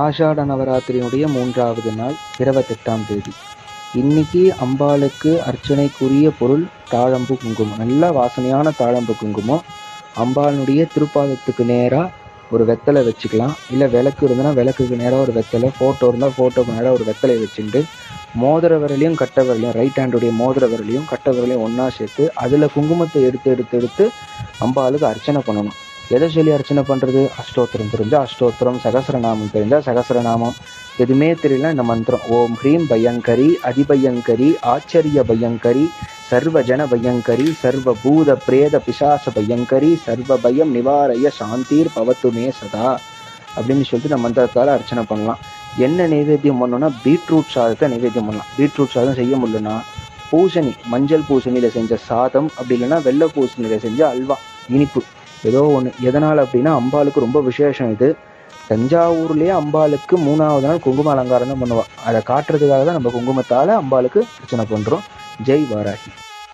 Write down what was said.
ஆஷாட நவராத்திரியினுடைய மூன்றாவது நாள் இருபத்தெட்டாம் தேதி. இன்னைக்கு அம்பாளுக்கு அர்ச்சனைக்குரிய பொருள் தாழம்பு குங்குமம். நல்ல வாசனையான தாழம்பு குங்குமம். அம்பாளுடைய திருப்பாதத்துக்கு நேராக ஒரு வெத்தலை வச்சுக்கலாம். இல்லை விளக்கு இருந்ததுன்னா விளக்குக்கு நேராக ஒரு வெத்தலை ஃபோட்டோ இருந்தால் ஃபோட்டோக்கு நேராக ஒரு வெத்தலை வச்சுட்டு மோதிர விரலையும் கட்ட விரலையும் ரைட் ஹேண்டுடைய மோதிர விரலையும் கட்ட விரலையும் ஒன்றா சேர்த்து அதில் குங்குமத்தை எடுத்து எடுத்து எடுத்து அம்பாளுக்கு அர்ச்சனை பண்ணணும். எதை சொல்லி அர்ச்சனை பண்ணுறது அஷ்டோத்திரம். தெரிஞ்சால் அஷ்டோத்திரம் சகசரநாமம் தெரிஞ்சால் சகசரநாமம். எதுவுமே தெரியல இந்த மந்திரம். ஓம் ஹ்ரீம் பயங்கரி அதிபயங்கரி ஆச்சரிய பயங்கரி சர்வஜன பயங்கரி சர்வ பூத பிரேத பிசாச பயங்கரி சர்வ பயம் நிவாரய சாந்தீர் பவத்துமே சதா அப்படின்னு சொல்லிட்டு நம்ம மந்திரத்தால் அர்ச்சனை பண்ணலாம். என்ன நைவேத்தியம் பண்ணோம்னா பீட்ரூட் சாதத்தை நைவேத்தியம் பண்ணலாம். பீட்ரூட் சாதம் செய்ய முடியலன்னா பூசணி மஞ்சள் பூசணியில் செஞ்ச சாதம் அப்படி இல்லைன்னா வெள்ளை பூசணியில் செஞ்ச அல்வா இனிப்பு. ஏதோ ஒன்று எதனால் அப்படின்னா அம்பாளுக்கு ரொம்ப விசேஷம் இது. தஞ்சாவூர்லேயே அம்பாளுக்கு மூணாவது நாள் குங்கும அலங்காரம் தான் பண்ணுவாள் அதை காட்டுறதுக்காக தான் நம்ம குங்குமத்தால் அம்பாளுக்கு அர்ச்சனை பண்ணுறோம் ஜெய் வாராகி.